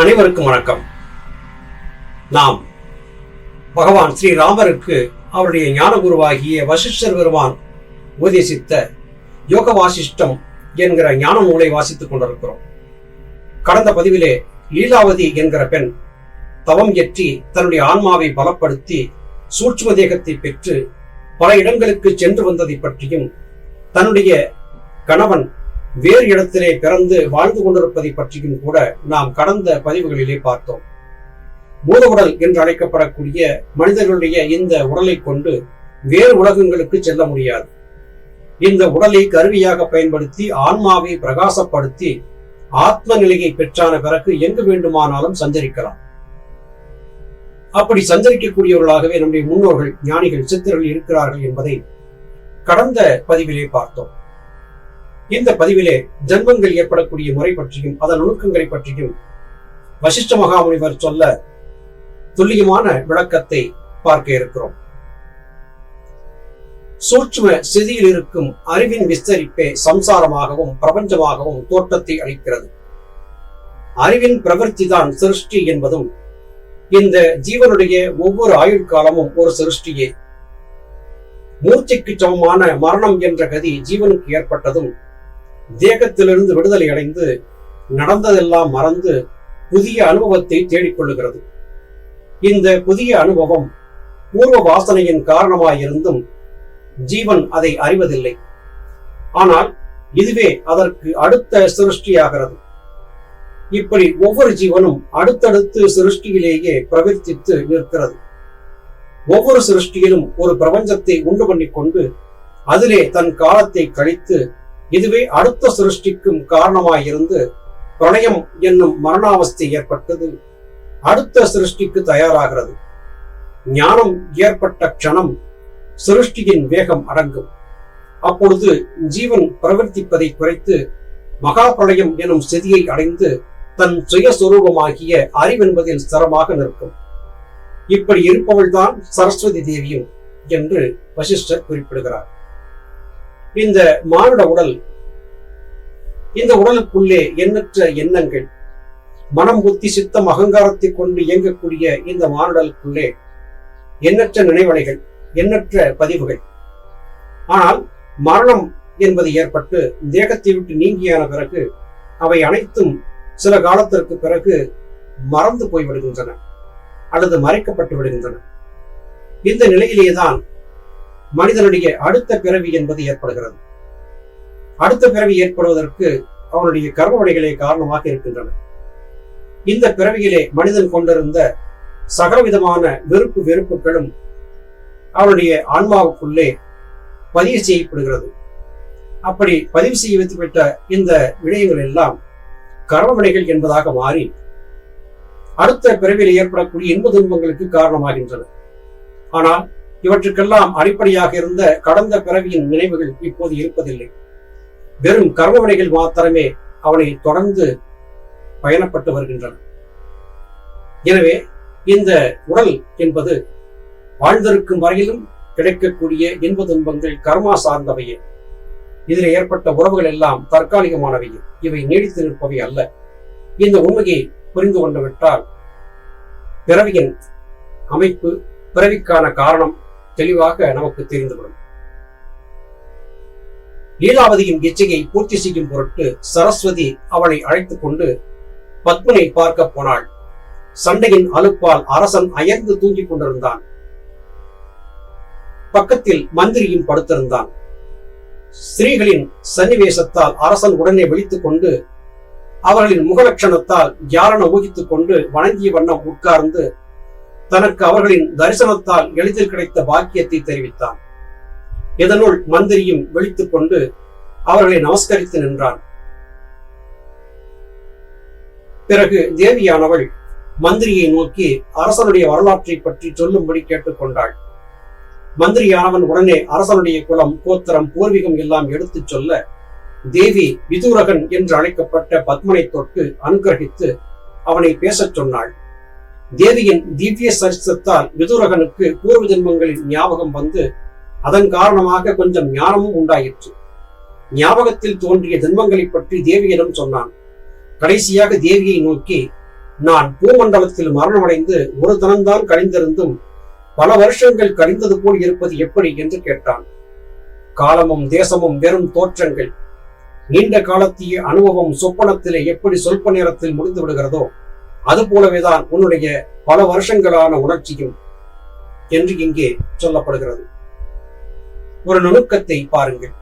அனைவருக்கும் வணக்கம். நாம் பகவான் ஸ்ரீராமருக்கு அவருடைய ஞானகுருவாகிய வசிஷ்டர் பெருமான் உபதேசித்த யோக வாசிஷ்டம் என்கிற ஞான நூலை வாசித்துக் கொண்டிருக்கிறோம். கடந்த பதிவிலே லீலாவதி என்கிற பெண் தவம் எற்றி தன்னுடைய ஆன்மாவை பலப்படுத்தி சூட்சும தேகத்தை பெற்று பல இடங்களுக்கு சென்று வந்ததை பற்றியும் தன்னுடைய கணவன் வேறு இடத்திலே பிறந்து வாழ்ந்து கொண்டிருப்பதை பற்றியும் கூட நாம் கடந்த பதிவுகளிலே பார்த்தோம். பூத உடல் என்று அழைக்கப்படக்கூடிய மனிதர்களுடைய இந்த உடலை கொண்டு வேறு உலகங்களுக்கு செல்ல முடியாது. இந்த உடலை கருவியாக பயன்படுத்தி ஆன்மாவை பிரகாசப்படுத்தி ஆத்ம நிலையை பெற்றான பிறகு எங்கு வேண்டுமானாலும் சஞ்சரிக்கலாம். அப்படி சஞ்சரிக்கக்கூடியவர்களாகவே நம்முடைய முன்னோர்கள் ஞானிகள் சித்தர்கள் இருக்கிறார்கள் என்பதை கடந்த பதிவிலே பார்த்தோம். இந்த பதிவிலே ஜன்மங்கள் ஏற்படக்கூடிய முறை பற்றியும் அதன் நுணுக்கங்களை பற்றியும் வசிஷ்ட மகாமுனிவர் சொல்ல துல்லியமான விளக்கத்தை பார்க்க இருக்கிறோம். சூட்சும சிதியில் இருக்கும் அறிவின் விஸ்தரிப்பே சம்சாரமாகவும் பிரபஞ்சமாகவும் தோற்றத்தை அளிக்கிறது. அறிவின் பிரவர்த்தி தான் சிருஷ்டி என்பதும் இந்த ஜீவனுடைய ஒவ்வொரு ஆயுள் காலமும் ஒரு சிருஷ்டியே. மூர்த்திக்கு சமமான மரணம் என்ற கதி ஜீவனுக்கு ஏற்பட்டதும் தேகத்திலிருந்து விடுதலை அடைந்து நடந்ததெல்லாம் மறந்து புதிய அனுபவத்தை தேடிக்கொள்ளுகிறது. இந்த புதிய அனுபவம் பூர்வ வாசனையின் காரணமாயிருந்தும் ஜீவன் அதை அறிவதில்லை. ஆனால் இதுவே அதற்கு அடுத்த சிருஷ்டியாகிறது. இப்படி ஒவ்வொரு ஜீவனும் அடுத்தடுத்து சிருஷ்டியிலேயே பிரவர்த்தித்து நிற்கிறது. ஒவ்வொரு சிருஷ்டியிலும் ஒரு பிரபஞ்சத்தை உண்டு பண்ணிக்கொண்டு அதிலே தன் காலத்தை கழித்து இதுவே அடுத்த சிருஷ்டிக்கும் காரணமாயிருந்து பிரளயம் என்னும் மரணாவஸ்தை ஏற்பட்டது. அடுத்த சிருஷ்டிக்கு தயாராகிறது. ஞானம் ஏற்பட்ட க்ஷணம் சிருஷ்டியின் வேகம் அடங்கும். அப்பொழுது ஜீவன் பிரவர்த்திப்பதை குறைத்து மகா பிரளயம் எனும் ஸ்திதியை அடைந்து தன் சுயஸ்வரூபமாகிய அறிவென்பதில் ஸ்திரமாக நிற்கும். இப்படி இருப்பவள்தான் சரஸ்வதி தேவியும் என்று வசிஷ்டர் குறிப்பிடுகிறார். இந்த மானுட உடல் இந்த உடலுக்குள்ளே எண்ணற்ற எண்ணங்கள் மனம் புத்தி சித்தம் அகங்காரத்தை கொண்டு இயங்கக்கூடிய இந்த மானுடலுக்குள்ளே எண்ணற்ற நினைவலைகள் எண்ணற்ற பதிவுகள். ஆனால் மரணம் என்பது ஏற்பட்டு தேகத்தை விட்டு நீங்கியான பிறகு அவை அனைத்தும் சில காலத்திற்கு பிறகு மறந்து போய் விடுகின்றன அல்லது மறைக்கப்பட்டு விடுகின்றன. இந்த நிலையிலேதான் மனிதனுடைய அடுத்த பிறவி என்பது ஏற்படுகிறது. அடுத்த பிறவி ஏற்படுவதற்கு அவனுடைய கர்மவழிகளே காரணமாக இருக்கின்றன. இந்த பிறவியிலே மனிதன் கொண்டிருந்த சகலவிதமான வெறுப்பு வெறுப்புகளும் அவனுடைய ஆன்மாவுக்குள்ளே பதிவு செய்யப்படுகிறது. அப்படி பதிவு செய்ய வைத்துவிட்ட இந்த விடயங்கள் எல்லாம் கர்மவினைகள் என்பதாக மாறி அடுத்த பிறவியில் ஏற்படக்கூடிய இன்ப துன்பங்களுக்கு காரணமாகின்றன. ஆனால் இவற்றுக்கெல்லாம் அடிப்படையாக இருந்த கடந்த பிறவியின் நினைவுகள் இப்போது இருப்பதில்லை. வெறும் கர்மவினைகள் மாத்திரமே அவனை தொடர்ந்து பயணப்பட்டு வருகின்றன. எனவே இந்த உடல் என்பது வாழ்ந்திருக்கும் வரையிலும் கிடைக்கக்கூடிய இன்ப துன்பங்கள் கர்மா சார்ந்தவையே. இதில் ஏற்பட்ட உறவுகள் எல்லாம் தற்காலிகமானவையே. இவை நீடித்து நிற்பவை அல்ல. இந்த உண்மையை புரிந்து கொண்டு விட்டால் பிறவியின் அமைப்பு பிறவிக்கான காரணம் தெளிவாக நமக்கு தெரிந்துவிடும். லீலாவதியின் இச்சையை பூர்த்தி செய்யும் பொருட்டு சரஸ்வதி அவளை அழைத்துக் கொண்டு பத்மனை பார்க்க போனாள். சண்டையின் அலுப்பால் அரசன் அயர்ந்து தூங்கிக் கொண்டிருந்தான். பக்கத்தில் மந்திரியும் படுத்திருந்தான். ஸ்திரீகளின் சன்னிவேசத்தால் அரசன் உடனே விழித்துக் கொண்டு அவர்களின் முகலட்சணத்தால் யாரென ஊகித்துக் கொண்டு வணங்கிய வண்ணம் உட்கார்ந்து தனக்கு அவர்களின் தரிசனத்தால் எளிதில் கிடைத்த பாக்கியத்தை தெரிவித்தான். இதனுள் மந்திரியும் விழித்துக் கொண்டு அவர்களை நமஸ்கரித்து நின்றான். பிறகு தேவியானவள் மந்திரியை நோக்கி அரசனுடைய வரலாற்றை பற்றி சொல்லும்படி கேட்டுக்கொண்டாள். மந்திரியானவன் உடனே அரசனுடைய குலம் கோத்திரம் பூர்வீகம் எல்லாம் எடுத்துச் சொல்ல தேவி விதூரகன் என்று அழைக்கப்பட்ட பத்மனை தொட்டு அனுகிரகித்து அவனை பேசச் சொன்னாள். தேவியின் திவ்ய சரிசத்தால் விதுரகனுக்கு பூர்வ ஜென்மங்களின் ஞாபகம் வந்து அதன் காரணமாக கொஞ்சம் ஞானமும் உண்டாயிற்று. ஞாபகத்தில் தோன்றிய ஜென்மங்களை பற்றி தேவியிடம் சொன்னான். கடைசியாக தேவியை நோக்கி நான் பூமண்டலத்தில் மரணமடைந்து ஒரு தனம்தான் கழிந்திருந்தும் பல வருஷங்கள் கழிந்தது போல் இருப்பது எப்படி? என்று கேட்டான். காலமும் தேசமும் வெறும் தோற்றங்கள். நீண்ட காலத்திய அனுபவம் சொப்பனத்திலே எப்படி சொல்ப நேரத்தில் முடிந்து விடுகிறதோ அது போலவேதான் உன்னுடைய பல வருஷங்களான உணர்ச்சியும் என்று இங்கே சொல்லப்படுகிறது. ஒரு நுணுக்கத்தை பாருங்கள்.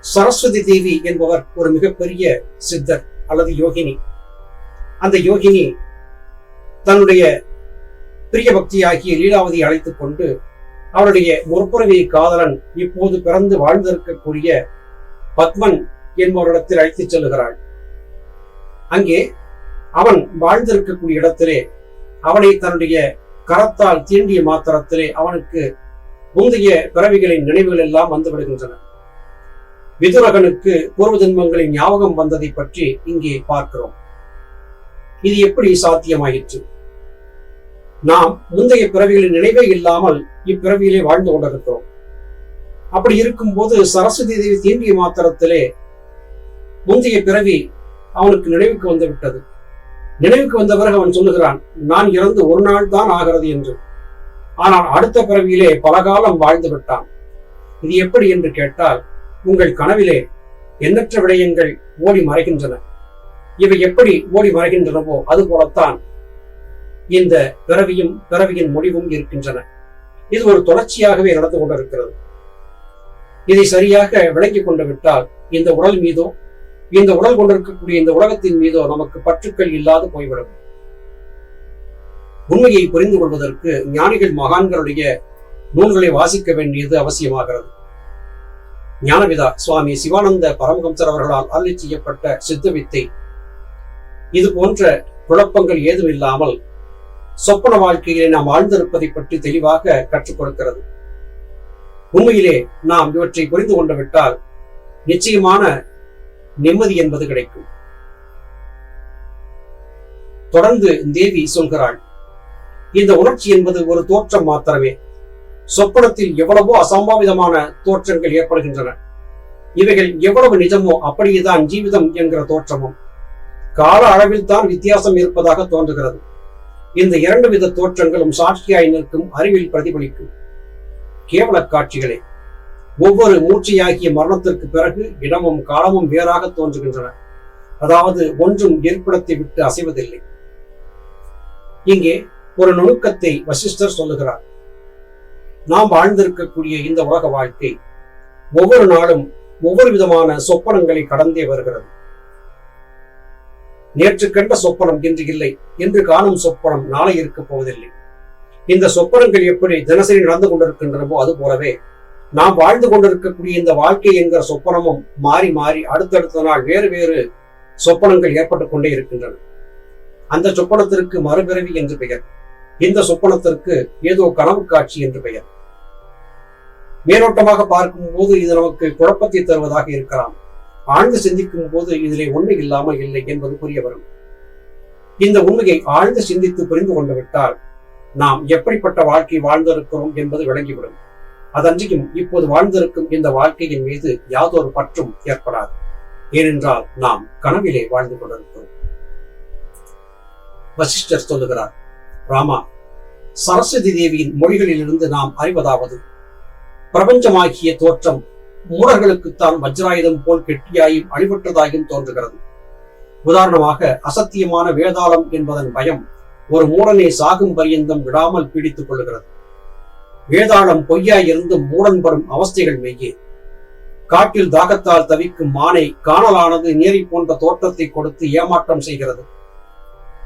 சரஸ்வதி தேவி என்பவர் ஒரு மிகப்பெரிய சித்தர் அல்லது யோகினி. அந்த யோகினி தன்னுடைய பிரிய பக்தியாகிய லீலாவதியை அழைத்துக் கொண்டு அவருடைய முற்புறவி காதலன் இப்போது பிறந்து வாழ்ந்திருக்கக்கூடிய பத்மன் என்பவரிடத்தில் அழைத்துச் செல்லுகிறாள். அங்கே அவன் வாழ்ந்திருக்கக்கூடிய இடத்திலே அவனை தன்னுடைய கரத்தால் தீண்டிய மாத்திரத்திலே அவனுக்கு முந்தைய பிறவிகளின் நினைவுகள் எல்லாம் வந்து விடுகின்றன. விதுரகனுக்கு பூர்வ ஜென்மங்களின் ஞாபகம் வந்ததை பற்றி இங்கே பார்க்கிறோம். இது எப்படி சாத்தியமாயிற்று? நாம் முந்தைய பிறவிகளின் நினைவே இல்லாமல் இப்பிறவியிலே வாழ்ந்து கொண்டிருக்கிறோம். அப்படி இருக்கும்போது சரஸ்வதி தேவி தீண்டிய மாத்திரத்திலே முந்தைய பிறவி அவனுக்கு நினைவுக்கு வந்து விட்டது. நினைவுக்கு வந்த பிறகு அவன் சொல்லுகிறான் நான் இறந்து ஒரு நாள் தான் ஆகிறது என்று. ஆனால் அடுத்த பிறவியிலே பல காலம் வாழ்ந்து விட்டான். இது எப்படி? என்று கேட்டால் உங்கள் கனவிலே எண்ணற்ற விடயங்கள் ஓடி மறைகின்றன. இவை எப்படி ஓடி மறைகின்றனவோ அது போலத்தான் இந்த பிறவியும் பிறவியின் முடிவும் இருக்கின்றன. இது ஒரு தொடர்ச்சியாகவே நடந்து கொண்டிருக்கிறது. இதை சரியாக விளங்கிக் கொண்டு விட்டால் இந்த உடல் மீதோ இந்த உடல் கொண்டிருக்கக்கூடிய இந்த உலகத்தின் மீதோ நமக்கு பற்றுக்கள் இல்லாது போய்விடும். உண்மையை புரிந்து கொள்வதற்கு ஞானிகள் மகான்களுடைய நூல்களை வாசிக்க வேண்டியது அவசியமாகிறது. ஞானவிதா சுவாமி சிவானந்த பரமஹம்சர் அவர்களால் அருளி செய்யப்பட்ட சித்த வித்தை இது போன்ற குழப்பங்கள் ஏதும் இல்லாமல் சொப்பன வாழ்க்கையிலே நாம் வாழ்ந்திருப்பதை பற்றி தெளிவாக கற்றுக் கொடுக்கிறது. உண்மையிலே நாம் இவற்றை புரிந்து கொண்டு விட்டால் நிச்சயமான நிம்மதி என்பது கிடைக்கும். தொடர்ந்து தேவி சொல்கிறாள் இந்த உணர்ச்சி என்பது ஒரு தோற்றம் மாத்திரமே. சொப்பனத்தில் எவ்வளவோ அசம்பாவிதமான தோற்றங்கள் ஏற்படுகின்றன. இவைகள் எவ்வளவு நிஜமோ அப்படியேதான் ஜீவிதம் என்கிற தோற்றமும். கால அளவில் தான் வித்தியாசம் இருப்பதாக தோன்றுகிறது. இந்த இரண்டு வித தோற்றங்களும் சாட்சியாய் நிற்கும் அறிவில் பிரதிபலிக்கும். கேவல காட்சிகளே. ஒவ்வொரு மூச்சையாகிய மரணத்திற்கு பிறகு இடமும் காலமும் வேறாக தோன்றுகின்றன. அதாவது ஒன்றும் இருப்பிடத்தை விட்டு அசைவதில்லை. இங்கே ஒரு நுணுக்கத்தை வசிஷ்டர் சொல்லுகிறார். நாம் வாழ்ந்திருக்கக்கூடிய இந்த உலக வாழ்க்கை ஒவ்வொரு நாளும் ஒவ்வொரு விதமான சொப்பனங்களை கடந்தே வருகிறது. நேற்று கண்ட சொப்பனம் இன்று இல்லை. என்று காணும் சொப்பனம் நாளை இருக்கப் போவதில்லை இந்த சொப்பனங்கள் எப்படி தினசரி நடந்து கொண்டிருக்கின்றனவோ அது போலவே நாம் வாழ்ந்து கொண்டிருக்கக்கூடிய இந்த வாழ்க்கை என்கிற சொப்பனமும் மாறி மாறி அடுத்தடுத்த நாள் வேறு வேறு சொப்பனங்கள் ஏற்பட்டுக் கொண்டே இருக்கின்றன. அந்த சொப்பனத்திற்கு மறுபிறவி என்று பெயர். இந்த சொப்பனத்திற்கு ஏதோ கனவு காட்சி என்று பெயர். மேலோட்டமாக பார்க்கும் போது இது நமக்கு குழப்பத்தை தருவதாக இருக்கலாம். ஆழ்ந்து சிந்திக்கும் போது இதிலே உண்மை இல்லாமல் இல்லை என்பது புரிய வரும். இந்த உண்மையை ஆழ்ந்து சிந்தித்து புரிந்து கொண்டு விட்டால் நாம் எப்படிப்பட்ட வாழ்க்கை வாழ்ந்திருக்கிறோம் என்பது விளங்கிவிடும். அதன்றியும் இப்போது வாழ்ந்திருக்கும் இந்த வாழ்க்கையின் மீது யாதொரு பற்றும் ஏற்படாது. ஏனென்றால் நாம் கனவிலே வாழ்ந்து கொண்டிருக்கிறோம். வசிஷ்டர் சொல்லுகிறார் ராமா சரஸ்வதி தேவியின் மொழிகளிலிருந்து நாம் அறிவதாவது பிரபஞ்சமாகிய தோற்றம் மூடர்களுக்குத்தான் வஜ்ராயுதம் போல் கெட்டியாயும் அழிவற்றதாயும் தோன்றுகிறது. உதாரணமாக அசத்தியமான வேதாளம் என்பதன் பயம் ஒரு மூடனை சாகும் பரியந்தம் விடாமல் பீடித்துக் கொள்ளுகிறது. வேதாளம் பொய்யா இருந்து மூடன் படும் அவஸ்தைகள் மெய்யே. காட்டில் தாகத்தால் தவிக்கும் மானை காணலானது நேரி போன்ற தோற்றத்தை கொடுத்து ஏமாற்றம் செய்கிறது.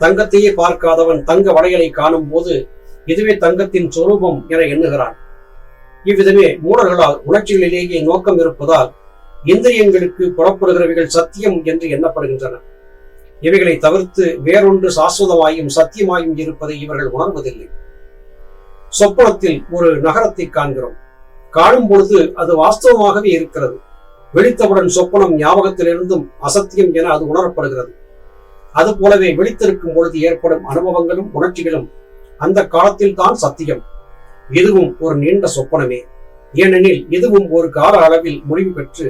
தங்கத்தையே பார்க்காதவன் தங்க வளையலை காணும் போது இதுவே தங்கத்தின் சொரூபம் என எண்ணுகிறான். இவ்விதமே மூடர்களால் உணர்ச்சிகளிலேயே நோக்கம் இருப்பதால் இந்திரியங்களுக்கு புறப்படுகிறவைகள் சத்தியம் என்று எண்ணப்படுகின்றன. இவைகளை தவிர்த்து வேறொன்று சாஸ்வதமாயும் சத்தியமாயும் இருப்பதை இவர்கள் உணர்வதில்லை. சொப்பனத்தில் ஒரு நகரத்தை காண்கிறோம். காணும் பொழுது அது வாஸ்தவமாகவே இருக்கிறது. விழித்தவுடன் சொப்பனம் ஞாபகத்திலிருந்தும் அசத்தியம் என அது உணரப்படுகிறது. அது போலவே விழித்திருக்கும் பொழுது ஏற்படும் அனுபவங்களும் உணர்ச்சிகளும் அந்த காலத்தில் தான் சத்தியம். இதுவும் ஒரு நீண்ட சொப்பனமே. ஏனெனில் இதுவும் ஒரு கால அளவில் முடிவு பெற்று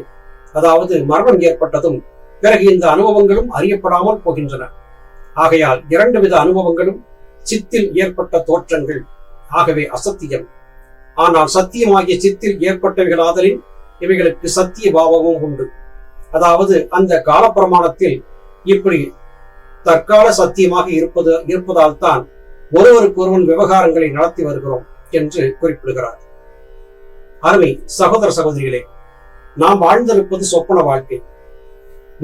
அதாவது மரணம் ஏற்பட்டதும் பிறகு இந்த அனுபவங்களும் அறியப்படாமல் போகின்றன. ஆகையால் இரண்டு வித அனுபவங்களும் சித்தில் ஏற்பட்ட தோற்றங்கள் ஆகவே அசத்தியம். ஆனால் சத்தியமாகிய சித்தில் ஏற்பட்டவைகளாதலின் இவைகளுக்கு சத்திய பாவமும் உண்டு. அதாவது அந்த காலப்பிரமாணத்தில் இப்படி தற்கால சத்தியமாக இருப்பது இருப்பதால் தான் ஒருவருக்கொருவன் விவகாரங்களை நடத்தி வருகிறோம் என்று குறிப்பிடுகிறார். அருமை சகோதர சகோதரிகளே நாம் வாழ்ந்திருப்பது சொப்பன வாழ்க்கை.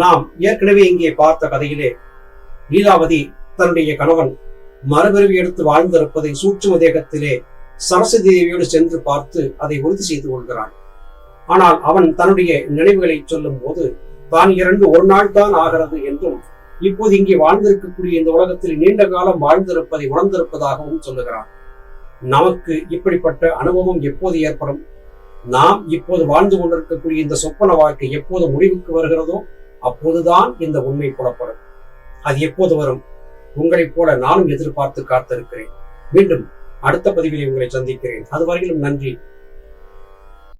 நாம் ஏற்கனவே இங்கே பார்த்த கதையிலே லீலாவதி தன்னுடைய கணவன் மறுபிறவி எடுத்து வாழ்ந்திருப்பதை சூட்சும தேகத்திலே சரஸ்வதி தேவியோடு சென்று பார்த்து அதை உறுதி செய்து கொள்கிறான். ஆனால் அவன் தன்னுடைய நினைவுகளை சொல்லும் போது தான் இரண்டு ஒரு நாள் தான் ஆகிறது என்றும் இப்போது இங்கே வாழ்ந்திருக்கக்கூடிய இந்த உலகத்தில் நீண்ட காலம் வாழ்ந்திருப்பதை உணர்ந்திருப்பதாகவும் சொல்லுகிறான். நமக்கு இப்படிப்பட்ட அனுபவம் எப்போது ஏற்படும்? நாம் இப்போது வாழ்ந்து கொண்டிருக்கக்கூடிய இந்த சொப்பன வாழ்க்கை எப்போது முடிவுக்கு வருகிறதோ அப்போதுதான் இந்த உண்மை புலப்படும். அது எப்போது வரும்? உங்களைப் போல நானும் எதிர்பார்த்து காத்திருக்கிறேன். மீண்டும் அடுத்த பதிவில் உங்களை சந்திக்கிறேன். அதுவரையிலும் நன்றி.